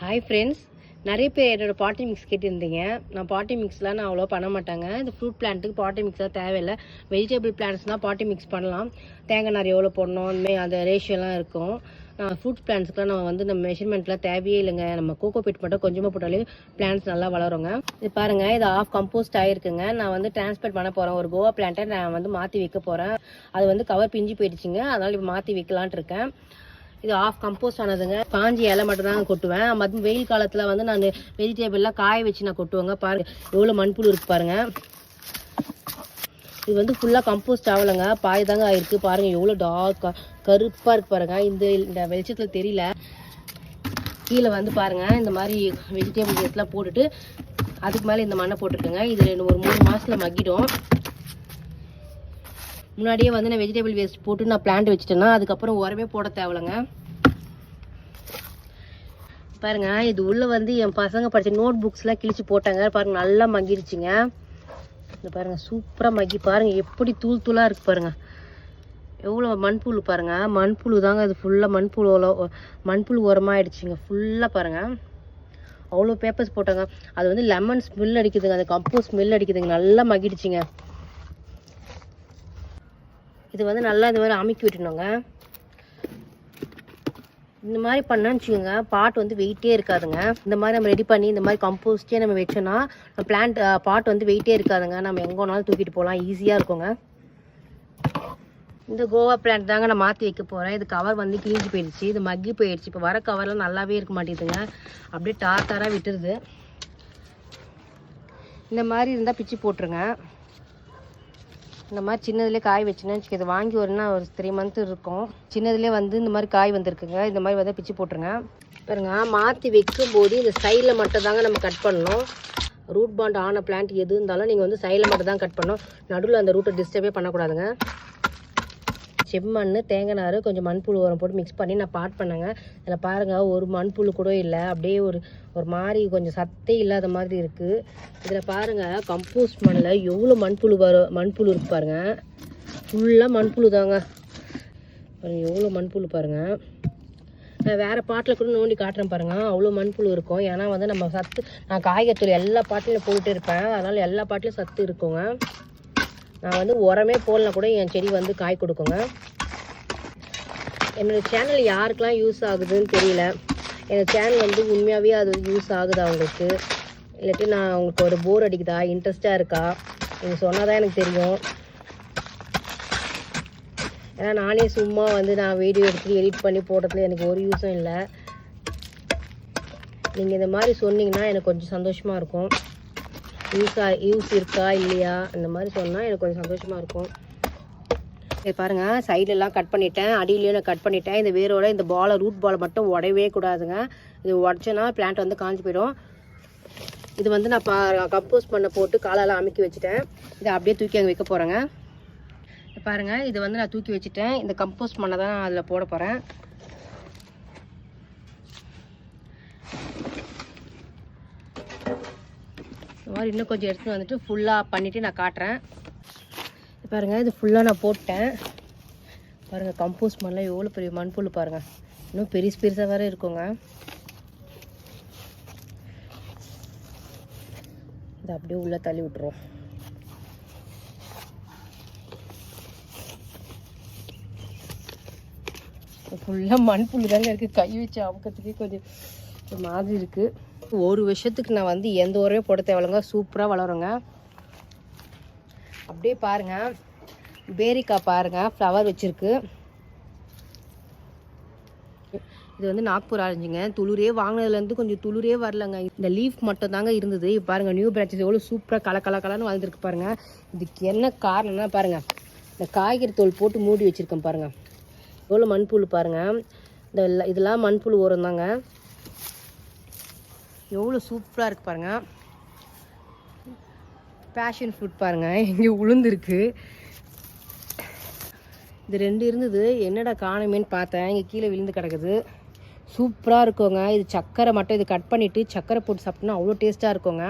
Hi friends நிறைய பேர் என்னோடய பாட்டி மிக்ஸ் கேட்டிருந்தீங்க. நான் பாட்டி மிக்ஸ்லாம் நான் அவ்வளோ பண்ண மாட்டாங்க. இந்த ஃப்ரூட் பிளான்ட்டுக்கு பாட்டி மிக்ஸ்லாம் தேவையில்லை. வெஜிடபிள் பிளான்ட்ஸ்னால் பாட்டி மிக்ஸ் பண்ணலாம். தேங்காய் நார் எவ்வளோ போடணும்? இனிமேல் அந்த ரேஷியோலாம் இருக்கும். நான் ஃப்ரூட் பிளான்ட்ஸ்க்குலாம் நம்ம வந்து நம்ம மெஷர்மெண்ட்லாம் தேவையே இல்லைங்க. நம்ம கோகோ பிட் மட்டும் கொஞ்சமாக போட்டாலே பிளான்ட்ஸ் நல்லா வளருங்க. இது பாருங்கள் இது ஆஃப் கம்போஸ்ட் ஆகிருக்குங்க நான் வந்து டிரான்ஸ்பர் பண்ண போகிறேன் ஒரு கோவா பிளான்ட்டை நான் வந்து மாற்றி வைக்க போகிறேன் அது வந்து கவர் பிஞ்சு போயிடுச்சுங்க. அதனால் இப்போ மாற்றி வைக்கலான்ட்டு இருக்கேன். இது ஆஃப் கம்போஸ்ட் ஆனதுங்க. காஞ்சி இலை மட்டும் தான் கொட்டுவேன். மறுபடியும் வெயில் காலத்தில் வந்து நான் வெஜிடேபிள்லாம் காய வச்சு நான் கொட்டுவேங்க. பாருங்க எவ்வளோ மண்புழு இருக்குது பாருங்கள் இது வந்து ஃபுல்லாக கம்போஸ்ட் ஆகலைங்க. பாய் தாங்க ஆயிருக்கு பாருங்கள் எவ்வளோ டார்க் கருப்பாக இருக்கு பாருங்கள் இந்த இந்த வெளிச்சத்தில் தெரியல. கீழே வந்து பாருங்கள் இந்த மாதிரி வெஜிடேபிள்ஸ்லாம் வேஸ்ட்லாம் போட்டுட்டு அதுக்கு மேலே இந்த மண்ணை போட்டுருக்கேங்க. இது ரெண்டு ஒரு மூணு மாதத்தில் மக்கிடும். முன்னாடியே வந்து நான் வெஜிடபிள் வேஸ்ட் போட்டு நான் பிளான்ட் வச்சுட்டேன்னா அதுக்கப்புறம் உரமே போட தேவையில்லைங்க. பாருங்க இது உள்ளே வந்து என் பசங்க படித்த நோட் புக்ஸ்லாம் கிழிச்சு போட்டாங்க. பாருங்க நல்லா மங்கிடுச்சுங்க இது பாருங்க சூப்பராக மக்கி பாருங்க எப்படி தூள் தூளாக இருக்கு பாருங்க. எவ்வளோ மண்புழு பாருங்க. மண்புழு தாங்க இது ஃபுல்லாக மண்புழு உல- மண்புழு உரமாயிடுச்சுங்க ஃபுல்லாக பாருங்க. அவ்வளோ பேப்பர்ஸ் போட்டாங்க. அது வந்து லெமன் ஸ்மெல் அடிக்குதுங்க. அந்த கம்போஸ் ஸ்மெல் அடிக்குதுங்க. நல்லா மகிடுச்சுங்க இது வந்து நல்லா இந்த மாதிரி அமுக்கி விட்டுணுங்க இந்த மாதிரி பண்ணான்னு வச்சுக்கோங்க பாட் வந்து வெயிட்டே இருக்காதுங்க. இந்த மாதிரி நம்ம ரெடி பண்ணி இந்த மாதிரி கம்போஸ்டே நம்ம வச்சோன்னா பிளான்ட் பாட் வந்து வெயிட்டே இருக்காதுங்க. நம்ம எங்கே வேணாலும் தூக்கிட்டு போகலாம் ஈஸியாக இருக்குங்க. இந்த கோவா பிளான்ட் தாங்க நான் மாற்றி வைக்க போகிறேன் இது கவர் வந்து கிழிஞ்சு போயிடுச்சு. இது மக்கி போயிடுச்சு. இப்போ வர கவர்லாம் நல்லாவே இருக்க மாட்டேங்குதுங்க. அப்படியே டார் டாராக விட்டுருது. இந்த மாதிரி இருந்தால் பிச்சு போட்டுருங்க. இந்த மாதிரி சின்னதுலேயே காய் வச்சுன்னு இது வாங்கி வரணும்னா ஒரு த்ரீ மந்த் இருக்கும். சின்னதுலேயே வந்து இந்த மாதிரி காய் வந்திருக்குங்க. இந்த மாதிரி வந்து பிச்சு போட்டுருங்க. பாருங்க மாற்றி வைக்கும்போது இந்த சைடில் மட்டும் தாங்க நம்ம கட் பண்ணணும். ரூட் பாண்ட் ஆன பிளான்ட் எது இருந்தாலும் நீங்கள் வந்து சைடில் மட்டும் தான் கட் பண்ணணும். நடுவில் அந்த ரூட்டை டிஸ்டர்பே பண்ணக்கூடாதுங்க. செம்மண் தேங்காய் நார் கொஞ்சம் மண்புழு உரம் போட்டு மிக்ஸ் பண்ணி நான் பாட் பண்ணேங்க. அதில் பாருங்கள் ஒரு மண்புழு கூட இல்லை. அப்படியே ஒரு ஒரு மாதிரி கொஞ்சம் சத்தே இல்லாத மாதிரி இருக்குது இதில் பாருங்கள் கம்போஸ்ட் மண்ணில் எவ்வளோ மண்புழு வரும் மண்புழு இருக்கு பாருங்கள் ஃபுல்லாக மண்புழு தாங்க. எவ்வளோ மண்புழு பாருங்கள் நான் வேறு பாட்டில் கூட நோண்டி காட்டுறேன் பாருங்கள் அவ்வளோ மண்புழு இருக்கும். ஏன்னா வந்து நம்ம சத்து நான் காய்கறி எல்லா பாட்டிலையும் போட்டுட்டு இருப்பேன். அதனால் எல்லா பாட்டிலையும் சத்து இருக்குங்க. நான் வந்து உரமே போடலாம் கூட என் செடி வந்து காய் கொடுக்குங்க. என்னோட சேனல் யாருக்கெல்லாம் யூஸ் ஆகுதுன்னு தெரியல. என் சேனல் வந்து உண்மையாகவே அது யூஸ் ஆகுதா அவங்களுக்கு இல்லாட்டி நான் அவங்களுக்கு ஒரு போர் அடிக்குதா? இன்ட்ரெஸ்டாக இருக்கா? நீங்கள் சொன்னால் தான் எனக்கு தெரியும். ஏன்னா நானே சும்மா வந்து நான் வீடியோ எடுத்து எடிட் பண்ணி போடுறதுல எனக்கு ஒரு யூஸும் இல்லை. நீங்கள் இந்த மாதிரி சொன்னீங்கன்னா எனக்கு கொஞ்சம் சந்தோஷமாக இருக்கும். யூஸ் ஆ யூஸ் இருக்கா இல்லையா? அந்த மாதிரி சொன்னால் எனக்கு கொஞ்சம் சந்தோஷமாக இருக்கும். இது பாருங்க சைடெல்லாம் கட் பண்ணிட்டேன். அடியிலையும் நான் கட் பண்ணிட்டேன். இந்த வேரோட இந்த பாலை ரூட் பாலை மட்டும் உடையவே கூடாதுங்க. இது உடச்சேன்னா பிளான்ட் வந்து காஞ்சி போயிடும். இது வந்து நான் பா கம்போஸ் பண்ண போட்டு காலெல்லாம் அமுக்கி வச்சுட்டேன். இதை அப்படியே தூக்கி அங்கே வைக்க போகிறேங்க பாருங்கள் இது வந்து நான் தூக்கி வச்சுட்டேன். இந்த கம்போஸ்ட் பண்ண தான் நான் அதில் போட போகிறேன் மாதிரி இன்னும் கொஞ்சம் எடுத்துகிட்டு வந்துட்டு ஃபுல்லாக பண்ணிவிட்டு நான் காட்டுறேன். பாருங்கள் பாருங்க இது ஃபுல்லாக நான் போட்டேன். பாருங்க கம்போஸ்ட் மண்ணில் எவ்வளோ பெரிய மண்புழு பாருங்க. இன்னும் பெருசு பெருசாக வேற இருக்குங்க. இதை அப்படியே உள்ளே தள்ளி விட்டுருவோம். ஃபுல்லாக மண்புல் தாங்க இருக்குது கை வச்சு அமுக்கிறதுக்கே கொஞ்சம் மாதிரி இருக்குது ஒரு வருஷத்துக்கு நான் வந்து எந்த உரமே போட தேவையில்லைங்க. சூப்பராக வளருங்க. அப்படியே பாருங்க. பேரிக்காய் பாருங்க. ஃப்ளவர் வச்சுருக்கு. இது வந்து நாக்பூர் ஆரஞ்சுங்க. துளுரே வாங்கினதுலேருந்து கொஞ்சம் துளுரே வரலங்க. இந்த லீஃப் மட்டும் தாங்க இருந்தது. பாருங்கள் பாருங்க நியூ பிரான்ச்சஸ் எவ்வளோ சூப்பராக கல கல கலன்னு வளர்ந்துருக்கு பாருங்கள் இதுக்கு என்ன காரணம்னா பாருங்கள் இந்த காய்கறி தோல் போட்டு மூடி வச்சுருக்கேன் பாருங்கள் எவ்வளோ மண்புழு பாருங்க. இந்த இதெல்லாம் மண்புழு உரம் தாங்க எவ்வளோ சூப்பராக இருக்கு பாருங்க. பேஷன் ஃப்ரூட் பாருங்க. இங்கே உளுந்துருக்கு. இது ரெண்டு இருந்தது. என்னடா காணுமேன்னு பார்த்தேன். இங்கே கீழே விழுந்து கிடக்குது. சூப்பராக இருக்குங்க. இது சக்கரை மட்டும் இது கட் பண்ணிவிட்டு சக்கரை போட்டு சாப்பிட்டோன்னா அவ்வளோ டேஸ்ட்டாக இருக்குங்க.